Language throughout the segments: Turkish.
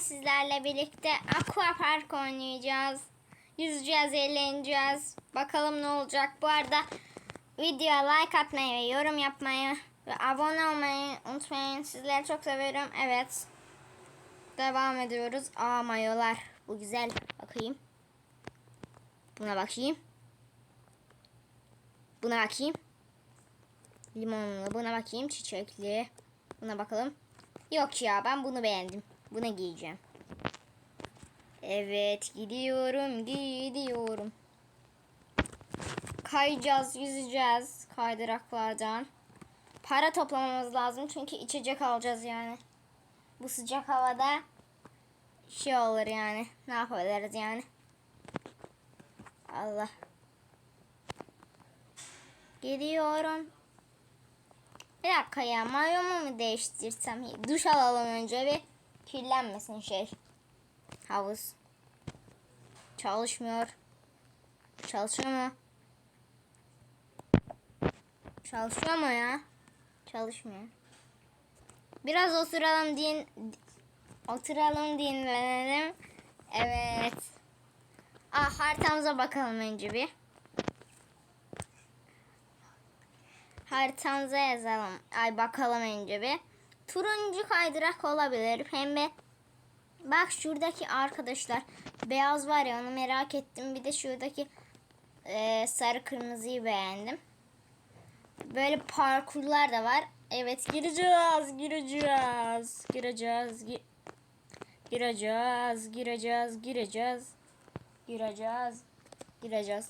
sizlerle birlikte aqua park oynayacağız. Yüzeceğiz, eğleneceğiz. Bakalım ne olacak. Bu arada videoya like atmayı ve yorum yapmayı ve abone olmayı unutmayın. Sizleri çok seviyorum. Evet. Devam ediyoruz. Aa mayolar. Bu güzel. Bakayım. Buna bakayım. Buna bakayım. Limonlu. Buna bakayım. Çiçekli. Buna bakalım. Yok ya ben bunu beğendim. Bunu giyeceğim. Evet gidiyorum gidiyorum. Kayacağız yüzeceğiz kaydıraklardan. Para toplamamız lazım çünkü içecek alacağız yani. Bu sıcak havada şey olur yani. Ne yapabiliriz yani. Allah. Gidiyorum. Bir dakika ya mayomu mu değiştirsem? Duş alalım önce bir kirlenmesin şey. Havuz. Çalışmıyor. Çalışıyor mu? Çalışıyor mu ya? Çalışmıyor. Biraz oturalım din oturalım dinlenelim. Evet. Ah haritamıza bakalım önce bir. Haritamıza yazalım. Ay bakalım önce bir. Turuncu kaydırak olabilir. Pembe. Bak şuradaki arkadaşlar. Beyaz var ya onu merak ettim. Bir de şuradaki e, sarı kırmızıyı beğendim. Böyle parkurlar da var. Evet gireceğiz, gireceğiz, gireceğiz, gi- gireceğiz, gireceğiz, gireceğiz, gireceğiz, gireceğiz.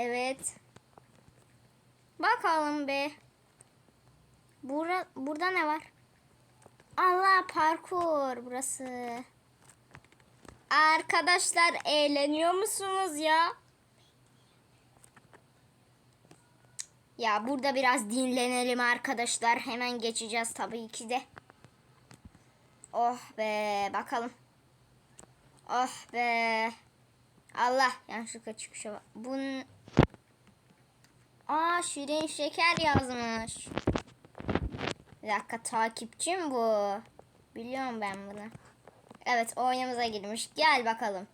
Evet. Bakalım be. Bura, burada ne var? Allah parkur burası. Arkadaşlar eğleniyor musunuz ya? Ya burada biraz dinlenelim arkadaşlar. Hemen geçeceğiz tabii ki de. Oh be bakalım. Oh be. Allah yanlışlıkla çıkışa bak. Bunun... Şirin Şeker yazmış. Bir dakika takipçim bu. Biliyorum ben bunu. Evet oyunumuza girmiş. Gel bakalım.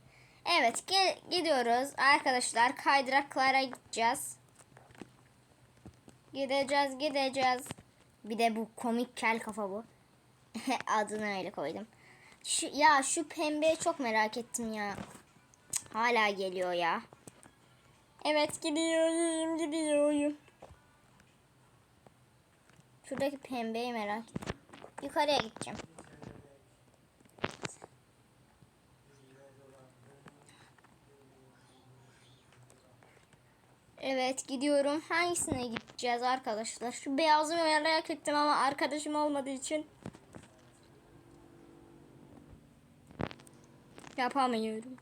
Evet gel, gidiyoruz. Arkadaşlar kaydıraklara gideceğiz. Gideceğiz gideceğiz. Bir de bu komik kel kafa bu. Adını öyle koydum. Şu, ya şu pembeyi çok merak ettim ya. Hala geliyor ya. Evet gidiyorum gidiyorum. Şuradaki pembeyi merak ettim. Yukarıya gideceğim. Evet gidiyorum. Hangisine gideceğiz arkadaşlar? Şu beyazı merak ettim ama arkadaşım olmadığı için yapamıyorum.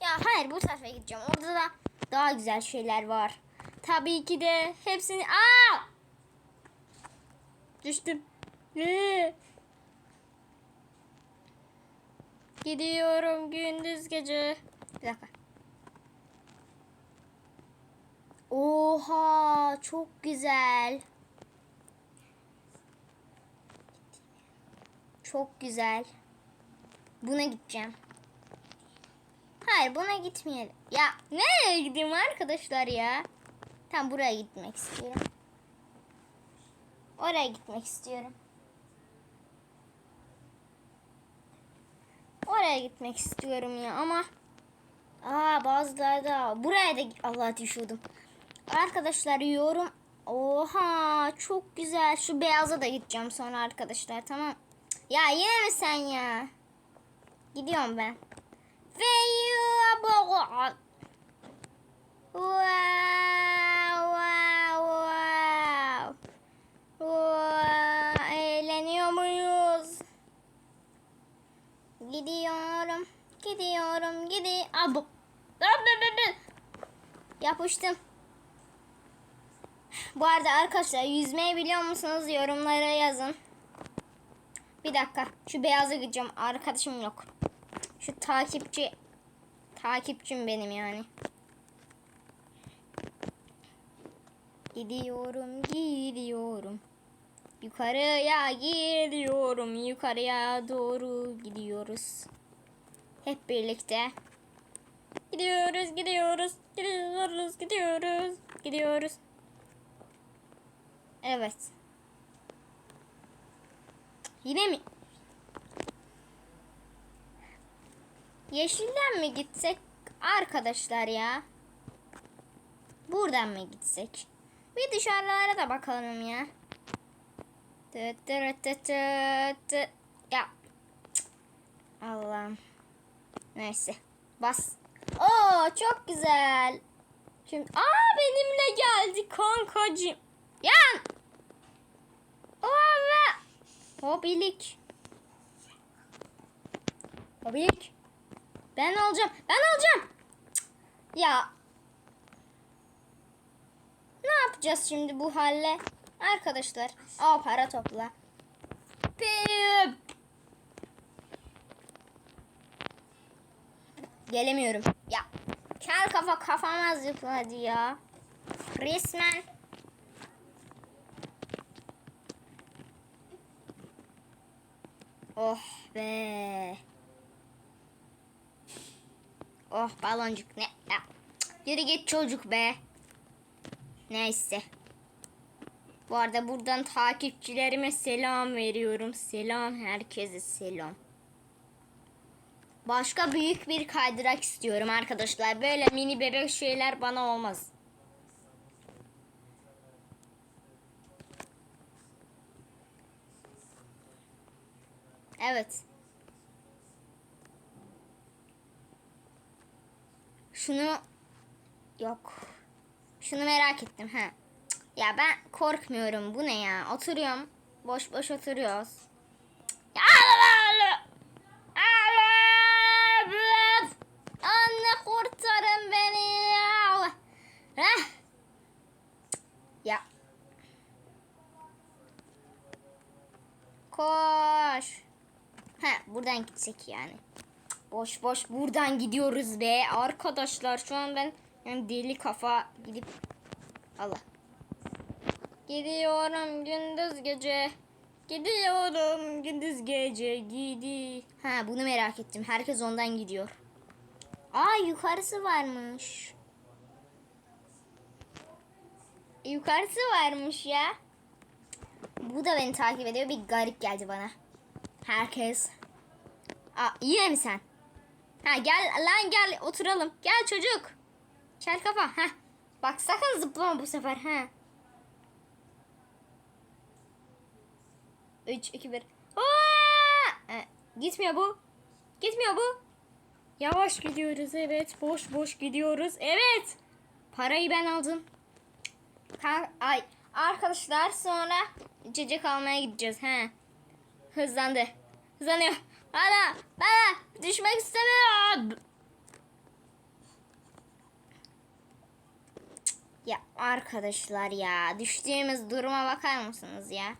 Ya hayır bu tarafa gideceğim. Orada da daha güzel şeyler var. Tabii ki de hepsini... Aa! Düştüm. Ee! Gidiyorum gündüz gece. Bir dakika. Oha çok güzel. Çok güzel. Buna gideceğim. Hayır buna gitmeyelim. Ya nereye gideyim arkadaşlar ya? Tam buraya gitmek istiyorum. Oraya gitmek istiyorum. Oraya gitmek istiyorum ya ama Aa bazıları da buraya da Allah düşürdüm. Arkadaşlar yorum Oha çok güzel. Şu beyaza da gideceğim sonra arkadaşlar tamam. Ya yine mi sen ya? Gidiyorum ben. Gidiyorum. Gidiyorum. Gidi. Aa, bu. Dur, dur, dur, dur. Yapıştım. Bu arada arkadaşlar yüzmeyi biliyor musunuz? Yorumlara yazın. Bir dakika. Şu beyaza gideceğim. Arkadaşım yok. Şu takipçi takipçim benim yani. Gidiyorum, gidiyorum. Yukarıya gidiyorum, yukarıya doğru gidiyoruz. Hep birlikte. Gidiyoruz, gidiyoruz, gidiyoruz, gidiyoruz, gidiyoruz. Evet. Yine mi? Yeşilden mi gitsek arkadaşlar ya? Buradan mı gitsek? Bir dışarılara da bakalım ya. Tı tı tı tı. Ya. Allah'ım. Neyse. Bas. Oo çok güzel. Şimdi aa benimle geldi kankacığım. Yan. Ova. Hobilik. Hobilik. Ben alacağım. Ben alacağım. Cık. Ya. Ne yapacağız şimdi bu halle? Arkadaşlar. Aa para topla. Pip. Gelemiyorum. Ya. Kel kafa kafama zıpladı ya. Resmen. Oh be. Oh baloncuk ne? Ya. Yürü git çocuk be. Neyse. Bu arada buradan takipçilerime selam veriyorum. Selam herkese selam. Başka büyük bir kaydırak istiyorum arkadaşlar. Böyle mini bebek şeyler bana olmaz. Evet. Şunu yok. Şunu merak ettim ha. Ya ben korkmuyorum. Bu ne ya? Oturuyorum. Boş boş oturuyoruz. Ya. Anne kurtarın beni ya. Ya. Koş. Ha buradan gitsek yani. Boş boş buradan gidiyoruz be arkadaşlar. Şu an ben yani deli kafa gidip Allah. Gidiyorum gündüz gece. Gidiyorum gündüz gece gidi. Ha bunu merak ettim. Herkes ondan gidiyor. Aa yukarısı varmış. Yukarısı varmış ya. Bu da beni takip ediyor. Bir garip geldi bana. Herkes. Aa, yine mi sen? Ha gel lan gel oturalım. Gel çocuk. Kel kafa. Ha. Bak sakın zıplama bu sefer. Ha. 3 2 1. E, gitmiyor bu. Gitmiyor bu. Yavaş gidiyoruz evet. Boş boş gidiyoruz. Evet. Parayı ben aldım. Ka- Ay arkadaşlar sonra içecek almaya gideceğiz. He. Hızlandı. Hızlanıyor. Bana, bana düşmek istemiyorum. Ya arkadaşlar ya düştüğümüz duruma bakar mısınız ya?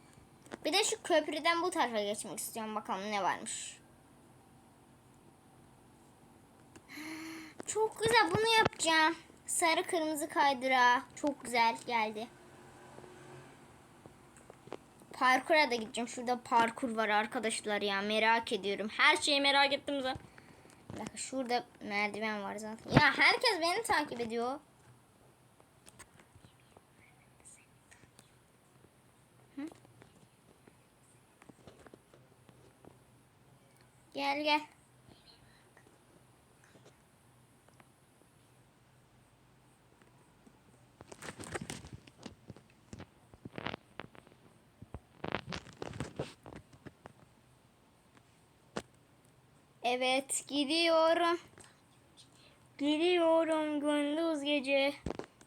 Bir de şu köprüden bu tarafa geçmek istiyorum bakalım ne varmış. Çok güzel bunu yapacağım. Sarı kırmızı kaydıra. Çok güzel geldi. Parkura da gideceğim. Şurada parkur var arkadaşlar ya. Merak ediyorum. Her şeyi merak ettim zaten. Dakika şurada merdiven var zaten. Ya herkes beni takip ediyor. Gel gel. Evet gidiyorum. Gidiyorum gündüz gece.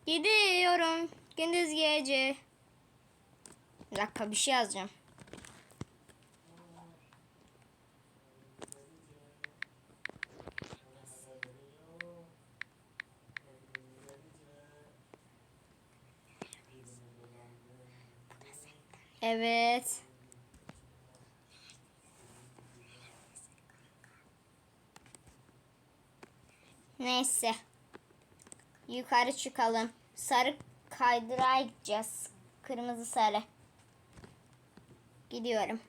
Gidiyorum gündüz gece. Bir dakika bir şey yazacağım. Evet. Neyse. Yukarı çıkalım. Sarı kaydırağa gideceğiz. Kırmızı sarı. Gidiyorum.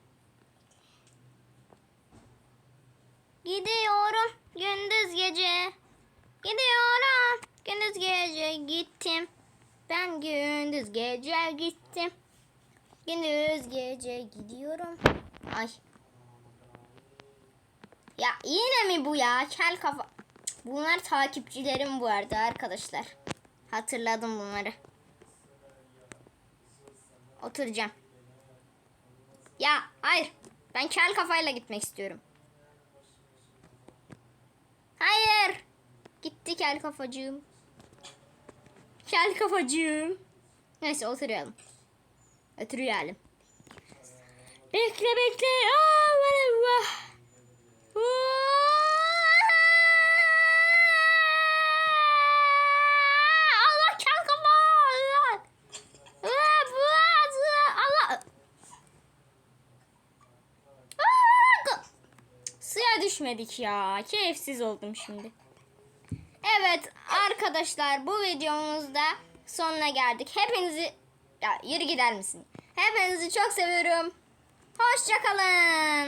Gidiyorum gündüz gece. Gidiyorum gündüz gece gittim. Ben gündüz gece gittim. Gündüz gece gidiyorum. Ay. Ya yine mi bu ya? Kel kafa. Bunlar takipçilerim bu arada arkadaşlar. Hatırladım bunları. Oturacağım. Ya hayır. Ben kel kafayla gitmek istiyorum. Hayır. Gitti kel kafacığım. Kel kafacığım. Neyse oturalım. Oturalım. Bekle bekle. Merhaba. Allah kel kafa. Allah. Allah. Allah. Düşmedik ya. Keyifsiz oldum şimdi. Evet arkadaşlar bu videomuzda sonuna geldik. Hepinizi ya yürü gider misin? Hepinizi çok seviyorum. Hoşçakalın.